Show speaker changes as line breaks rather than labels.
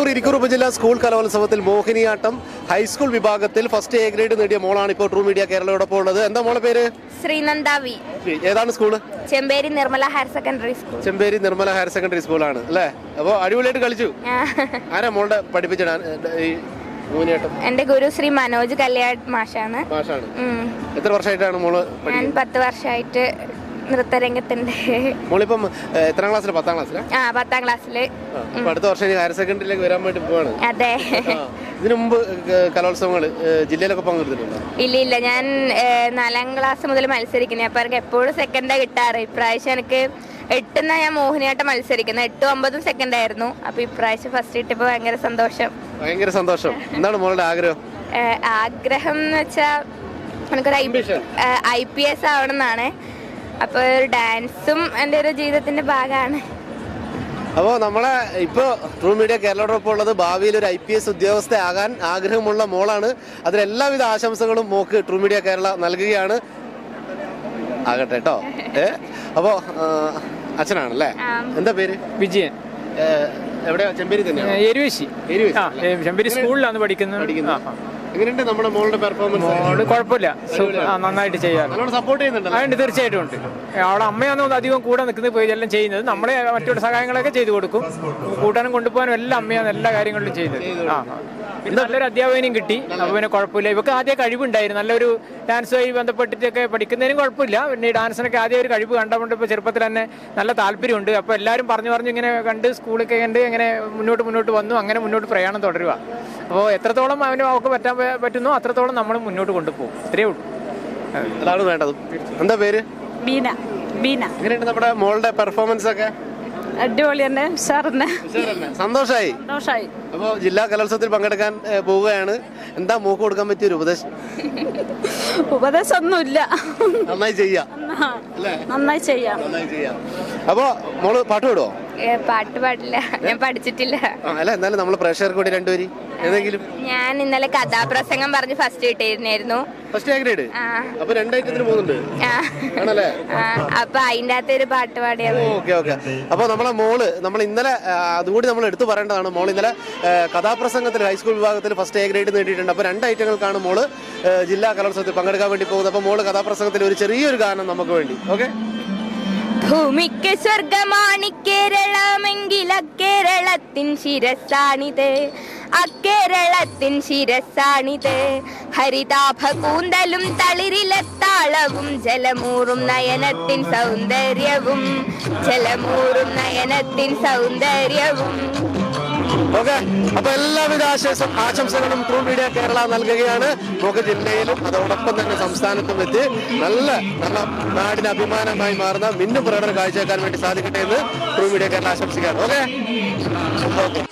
വണ്ടൂർ ഇരിക്കൂർ ഉപജില്ലാ സ്കൂൾ കലോത്സവത്തിൽ മോഹിനിയാട്ടം ഹൈസ്കൂൾ വിഭാഗത്തിൽ ഫസ്റ്റ് എ ഗ്രേഡ് നേടിയ മോളാണ് ഇപ്പോൾ ട്രൂ മീഡിയ കേരളയോടൊപ്പം ഉള്ളത്. എന്താ മോളെ പേര്?
ശ്രീനന്ദ വി
ഏതാണ് school?
Chemperi Nirmala higher secondary school.
Chemperi Nirmala higher secondary സ്കൂളാണ് അല്ലേ? അപ്പോൾ അടിപൊളിയായിട്ട് കളിച്ചു. ആരാ മോളുടെ പഠിപ്പിച്ചിടാൻ
എന്റെ ഗുരു ശ്രീ മനോജ് കല്യാൺ മാഷാണ്.
എത്ര വർഷമായിട്ടാണ് മോൾ
ഞാൻ പത്ത് വർഷമായിട്ട് നൃത്തരംഗത്തിന്റെ
മോളിപ്പം എത്രാം ക്ലാസ്സിലാണ് പത്താം ക്ലാസ്സിലാണ്
ആ പത്താം
ക്ലാസ്സിൽ. അടുത്ത വർഷം ഇനി ഹയർ സെക്കൻഡറിയിലേക്ക് വരാൻ വേണ്ടി പോവാണ്.
അതെ.
ഇതിനു മുമ്പ് കലോത്സവങ്ങൾ ജില്ലയിലൊക്കെ പങ്കെടുത്തിട്ടുണ്ടോ?
ഇല്ല ഇല്ല. ഞാൻ നാലാം ക്ലാസ് മുതൽ മത്സരിക്കുന്നത് അപ്പൊ എനിക്ക് എപ്പോഴും സെക്കൻഡാ കിട്ടാറ്. ഇപ്രാവശ്യം എനിക്ക് എട്ടെന്നാ ഞാൻ മോഹിനിയാട്ടം മത്സരിക്കുന്നത്. എട്ടും ഒമ്പതും സെക്കൻഡ് ആയിരുന്നു. അപ്പൊ ഇപ്രാവശ്യം ഫസ്റ്റ് കിട്ടിയപ്പോ ഭയങ്കര സന്തോഷം.
ഭയങ്കര സന്തോഷം. എന്താണ് മോളുടെ ആഗ്രഹം?
ആഗ്രഹം എന്ന് വെച്ചാൽ എനിക്കൊരു ഐ പി എസ് ആവണം എന്നാണ്. അപ്പോൾ ഒരു ഡാൻസും എന്റെ ഒരു ജീവിതത്തിന്റെ ഭാഗമാണ്.
അപ്പോൾ നമ്മളെ ഇപ്പോൾ ട്രൂ മീഡിയ കേരളയോടൊപ്പം ഉള്ളത് ഭാവിയിൽ ഒരു ഐ പി എസ് ഉദ്യോഗസ്ഥയാകാൻ ആഗ്രഹമുള്ള മോളാണ്. അതിലെല്ലാവിധ ആശംസകളും മോക്ക് ട്രൂ മീഡിയ കേരള നൽകുകയാണ്. ആകട്ടെ കേട്ടോ ഏ? അപ്പോൾ അച്ഛനാണല്ലേ. എന്താ പേര്?
വിജയൻ.
എവിടെയാ? ചെമ്പേരി തന്നെയാണ്?
എരുവേശി.
എരുവേശി
ചെമ്പേരി സ്കൂളിലാണ് പഠിക്കുന്നത്.
പഠിക്കുന്നത്. എങ്ങനെയുണ്ട് നമ്മുടെ മോളുടെ പെർഫോമൻസ്
മോൾ കുഴപ്പമില്ല. നന്നായിട്ട് ചെയ്യാറ്
സപ്പോർട്ട് ചെയ്യുന്നുണ്ട്
അതുണ്ട് തീർച്ചയായിട്ടും ഉണ്ട് അവളെ അമ്മയാണ് ഒന്ന് അധികം കൂടെ നിൽക്കുന്നത് പോയി എല്ലാം ചെയ്യുന്നത് നമ്മളെ മറ്റുള്ള സഹായങ്ങളൊക്കെ ചെയ്തു കൊടുക്കും. കൂട്ടാനും കൊണ്ടുപോകാനും എല്ലാം അമ്മയാണ് എല്ലാ കാര്യങ്ങളിലും ചെയ്യുന്നത്. ആ. നല്ലൊരു അധ്യാപകനും കിട്ടി. അപ്പൊ പിന്നെ കുഴപ്പമില്ല. ഇവക്ക് ആദ്യം കഴിവുണ്ടായിരുന്നു. നല്ലൊരു ഡാൻസുമായി ബന്ധപ്പെട്ടിട്ടൊക്കെ പഠിക്കുന്നതിനും കുഴപ്പമില്ല. പിന്നെ ഈ ഡാൻസിനൊക്കെ ആദ്യം ഒരു കഴിവ് കണ്ടുകൊണ്ട് ഇപ്പോൾ ചെറുപ്പത്തിൽ തന്നെ നല്ല താല്പര്യമുണ്ട്. അപ്പോൾ എല്ലാവരും പറഞ്ഞു പറഞ്ഞു ഇങ്ങനെ കണ്ട് സ്കൂളൊക്കെ കണ്ട് ഇങ്ങനെ മുന്നോട്ട് മുന്നോട്ട് വന്നു. അങ്ങനെ മുന്നോട്ട് പ്രയാണം തുടരുക. അപ്പോൾ എത്രത്തോളം അവന് അവർക്ക് പറ്റാൻ പറ്റുന്നോ അത്രത്തോളം നമ്മൾ മുന്നോട്ട് കൊണ്ടുപോകും. ഇത്രയേ ഉള്ളൂ.
അതാണ് വേണ്ടത്. എന്താ പേര്?
ബീന. ബീന.
എങ്ങനെയുണ്ട് നമ്മുടെ മോളുടെ പെർഫോമൻസ് ഒക്കെ?
അടിപൊളി തന്നെ ഉഷാറന്നെ.
സന്തോഷായി?
സന്തോഷായി.
അപ്പോ ജില്ലാ കലോത്സവത്തിൽ പങ്കെടുക്കാൻ പോവുകയാണ്. എന്താ മൂക്ക് കൊടുക്കാൻ പറ്റിയ ഒരു ഉപദേശം?
ഉപദേശമൊന്നുമില്ല.
നന്നായി ചെയ്യാം. അല്ലേ?
നന്നായി ചെയ്യാം.
നന്നായി ചെയ്യാം. അപ്പോ മോൾ പാട്ട് പാടുവോ?
പാട്ട് പാടില്ല. ഞാൻ പഠിച്ചിട്ടില്ല.
അല്ല എന്നാലും നമ്മൾ പ്രേക്ഷകർക്ക് കൂടി രണ്ടുപേര്. ഏതെങ്കിലും?
ഞാൻ ഇന്നലെ കഥാപ്രസംഗം പറഞ്ഞ് ഫസ്റ്റ് കിട്ടിയിരുന്നായിരുന്നു
ഫസ്റ്റ് ഗ്രേഡ് അപ്പൊ രണ്ടൈറ്റത്തിന് പോകുന്നുണ്ട്. ആണല്ലേ?
അപ്പൊ അതിന്റെ അകത്ത് ഒരു പാട്ട് പാടിയത്
ഓക്കെ ഓക്കെ. അപ്പോൾ നമ്മളെ മോൾ നമ്മൾ ഇന്നലെ അതുകൂടി നമ്മൾ എടുത്തു പറയേണ്ടതാണ്. മോൾ ഇന്നലെ കഥാപ്രസംഗത്തിൽ ഹൈസ്കൂൾ വിഭാഗത്തിൽ ഫസ്റ്റ് എ ഗ്രേഡ് നേടിയിട്ടുണ്ട്. അപ്പോൾ രണ്ട് ഐറ്റങ്ങൾക്കാണ് മോൾ ജില്ലാ കലോത്സവത്തിൽ പങ്കെടുക്കാൻ വേണ്ടി പോകുന്നത്. അപ്പൊ മോൾ കഥാപ്രസംഗത്തിൽ ഒരു ചെറിയൊരു ഗാനം നമുക്ക് വേണ്ടി. ഓക്കെ?
ഭൂമിക്ക് സ്വർഗമാണ് കേരളമെങ്കിൽ അക്കേരളത്തിൻ ശിരസാണിത്. അക്കേരളത്തിൻ ശിരസാണിത്. ഹരിതാഭ കൂന്തലും തളിരിലത്താളവും ജലമൂറും നയനത്തിൻ സൗന്ദര്യവും. ജലമൂറും നയനത്തിൻ സൗന്ദര്യവും.
ഓക്കെ അപ്പൊ എല്ലാവിധ ആശംസ ആശംസകളും ട്രൂ മീഡിയ കേരള നൽകുകയാണ്. നമുക്ക് ജില്ലയിലും അതോടൊപ്പം തന്നെ സംസ്ഥാനത്തും എത്തി നല്ല നല്ല നാടിന് അഭിമാനമായി മാറുന്ന മിന്നും പ്രകടനം കാഴ്ചവെക്കാൻ വേണ്ടി സാധിക്കട്ടെ എന്ന് ട്രൂ മീഡിയ കേരള ആശംസിക്കുകയാണ് ഓക്കെ ഓക്കെ?